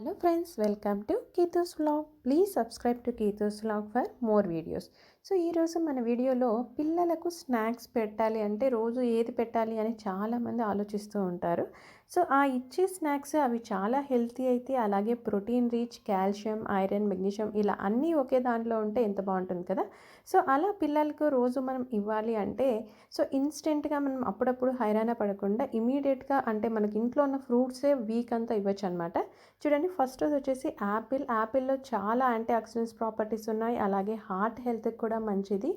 Hello friends, welcome to Ketu's vlog. Please subscribe to Ketu's vlog for more videos. So ఈరోజు మన వీడియోలో పిల్లలకు snacks పెట్టాలి అంటే రోజు ఏది పెట్టాలి అని చాలామంది ఆలోచిస్తూ ఉంటారు. సో ఆ ఇచ్చే స్నాక్స్ అవి చాలా హెల్తీ అయితే అలాగే protein rich calcium iron magnesium ఇలా అన్నీ ఒకే దాంట్లో ఉంటే ఎంత బాగుంటుంది కదా? సో అలా పిల్లలకు రోజు మనం ఇవ్వాలి అంటే సో ఇన్స్టెంట్గా మనం అప్పుడప్పుడు హైరాణ పడకుండా ఇమీడియట్గా అంటే మనకి ఇంట్లో ఉన్న ఫ్రూట్సే వీక్ అంతా ఇవ్వచ్చు అనమాట చూడండి ఫస్ట్ వచ్చేసి యాపిల్. యాపిల్లో చాలా యాంటీ ఆక్సిడెంట్స్ ప్రాపర్టీస్ ఉన్నాయి. అలాగే హార్ట్ హెల్త్కి కూడా కూడా మంచిది.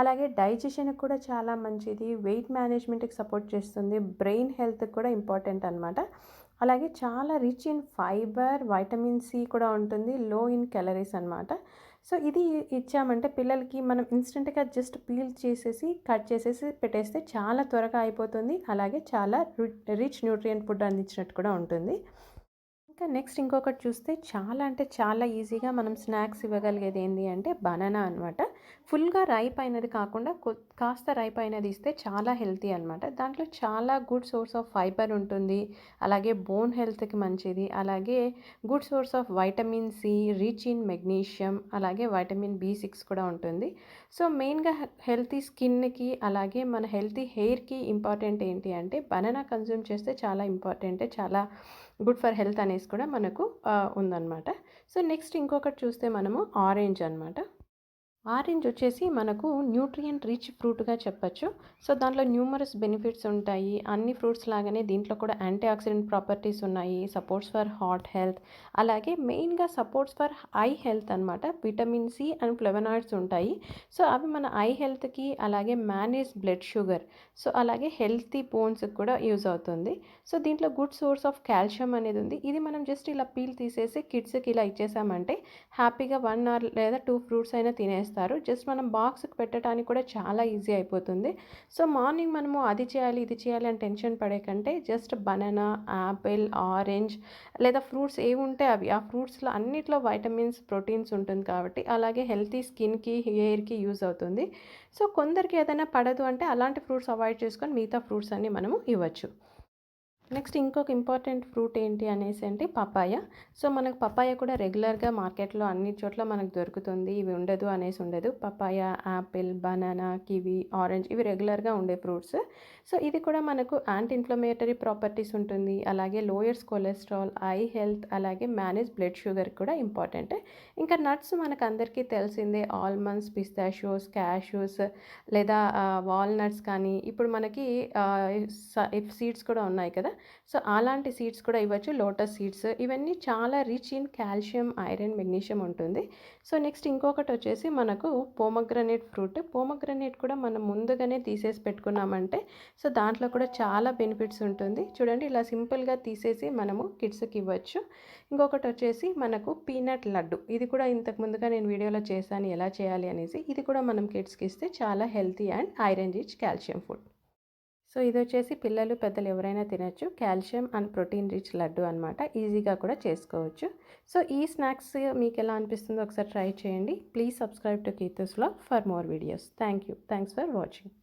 అలాగే డైజెషన్కి కూడా చాలా మంచిది. వెయిట్ మేనేజ్మెంట్కి సపోర్ట్ చేస్తుంది. బ్రెయిన్ హెల్త్కి కూడా ఇంపార్టెంట్ అనమాట అలాగే చాలా rich in fibre vitamin C కూడా ఉంటుంది. లో ఇన్ క్యాలరీస్ అనమాట సో ఇది ఇచ్చామంటే పిల్లలకి మనం ఇన్స్టెంట్గా జస్ట్ పీల్ చేసేసి కట్ చేసేసి పెట్టేస్తే చాలా త్వరగా అయిపోతుంది. అలాగే చాలా రిచ్ న్యూట్రియంట్ ఫుడ్ అందించినట్టు కూడా ఉంటుంది. ఇంకా నెక్స్ట్ ఇంకొకటి చూస్తే చాలా అంటే చాలా ఈజీగా మనం స్నాక్స్ ఇవ్వగలిగేది ఏంటి అంటే బనానా అనమాట ఫుల్గా రైప్ అయినది కాకుండా కాస్త రైప్ అయినది ఇస్తే చాలా హెల్తీ అనమాట దాంట్లో చాలా గుడ్ సోర్స్ ఆఫ్ ఫైబర్ ఉంటుంది. అలాగే బోన్ హెల్త్కి మంచిది. అలాగే good source of vitamin C rich in magnesium అలాగే వైటమిన్ బి సిక్స్ కూడా ఉంటుంది. సో మెయిన్గా హెల్తీ స్కిన్కి అలాగే మన హెల్తీ హెయిర్కి ఇంపార్టెంట్ ఏంటి అంటే బనానా కన్జ్యూమ్ చేస్తే చాలా ఇంపార్టెంట్ చాలా గుడ్ ఫర్ హెల్త్ అనేసి కూడా మనకు ఉందన్నమాట. సో నెక్స్ట్ ఇంకొకటి చూస్తే మనము ఆరెంజ్ అనమాట ఆరెంజ్ వచ్చేసి మనకు న్యూట్రియంట్ రిచ్ ఫ్రూట్గా చెప్పచ్చు. సో దాంట్లో న్యూమరస్ బెనిఫిట్స్ ఉంటాయి. అన్ని ఫ్రూట్స్ లాగానే దీంట్లో కూడా యాంటీ ఆక్సిడెంట్ ప్రాపర్టీస్ ఉన్నాయి. Supports for heart health. అలాగే మెయిన్గా సపోర్ట్స్ ఫర్ ఐ హెల్త్ అనమాట విటమిన్ సి అండ్ ఫ్లెవనాయిడ్స్ ఉంటాయి. సో అవి మన ఐ హెల్త్కి అలాగే మేనేజ్ బ్లడ్ షుగర్. సో అలాగే హెల్తీ బోన్స్కి కూడా యూజ్ అవుతుంది. సో దీంట్లో గుడ్ సోర్స్ ఆఫ్ కాల్షియం అనేది ఉంది. ఇది మనం జస్ట్ ఇలా పీల్ తీసేసి కిడ్స్కి ఇలా ఇచ్చేసామంటే హ్యాపీగా వన్ అవర్ లేదా టూ ఫ్రూట్స్ అయినా తినేస్తాం. చేస్తారు. జస్ట్ మనం బాక్స్కి పెట్టడానికి కూడా చాలా ఈజీ అయిపోతుంది. సో మార్నింగ్ మనము అది చేయాలి ఇది చేయాలి అని టెన్షన్ పడే కంటే జస్ట్ బనానా యాపిల్ ఆరెంజ్ లేదా ఫ్రూట్స్ ఏవి ఉంటే అవి. ఆ ఫ్రూట్స్లో అన్నిట్లో వైటమిన్స్ ప్రోటీన్స్ ఉంటుంది కాబట్టి అలాగే హెల్తీ స్కిన్కి హెయిర్కి యూజ్ అవుతుంది. సో కొందరికి ఏదైనా పడదు అంటే అలాంటి ఫ్రూట్స్ అవాయిడ్ చేసుకొని మిగతా ఫ్రూట్స్ అన్నీ మనము ఇవ్వచ్చు. నెక్స్ట్ ఇంకొక ఇంపార్టెంట్ ఫ్రూట్ ఏంటి అనేసి అంటే పపాయ. సో మనకు పపాయ కూడా రెగ్యులర్గా మార్కెట్లో అన్ని చోట్ల మనకు దొరుకుతుంది. ఇవి ఉండదు అనేసి ఉండదు. Papaya apple banana kiwi orange ఇవి రెగ్యులర్గా ఉండే ఫ్రూట్స్. సో ఇది కూడా మనకు యాంటీ ఇన్ఫ్లమేటరీ ప్రాపర్టీస్ ఉంటుంది. అలాగే లోయర్స్ కొలెస్ట్రాల్ ఐ హెల్త్ అలాగే మేనేజ్ బ్లడ్ షుగర్ కూడా ఇంపార్టెంట్. ఇంకా నట్స్ మనకు అందరికీ తెలిసిందే. ఆల్మండ్స్ పిస్తాషోస్ క్యాషూస్ లేదా వాల్నట్స్ కానీ. ఇప్పుడు మనకి సీడ్స్ కూడా ఉన్నాయి కదా. సో అలాంటి సీడ్స్ కూడా ఇవ్వచ్చు. లోటస్ సీడ్స్ ఇవన్నీ చాలా rich in calcium iron magnesium ఉంటుంది. సో నెక్స్ట్ ఇంకొకటి వచ్చేసి మనకు పోమగ్రనేట్ ఫ్రూట్. పోమగ్రనేట్ కూడా మనం ముందుగానే తీసేసి పెట్టుకున్నామంటే సో దాంట్లో కూడా చాలా బెనిఫిట్స్ ఉంటుంది. చూడండి ఇలా సింపుల్గా తీసేసి మనము కిడ్స్కి ఇవ్వచ్చు. ఇంకొకటి వచ్చేసి మనకు పీనట్ లడ్డు. ఇది కూడా ఇంతకు ముందుగా నేను వీడియోలో చేశాను ఎలా చేయాలి అనేసి. ఇది కూడా మనం కిడ్స్కి ఇస్తే చాలా healthy and iron rich calcium food. So ఇది వచ్చేసి పిల్లలు పెద్దలు ఎవరైనా తినచ్చు. Calcium and protein rich laddu అనమాట ఈజీగా కూడా చేసుకోవచ్చు. సో ఈ స్నాక్స్ మీకు ఎలా అనిపిస్తుందో ఒకసారి ట్రై చేయండి. Please subscribe to కీతూస్లో for more videos. Thank you. Thanks for watching.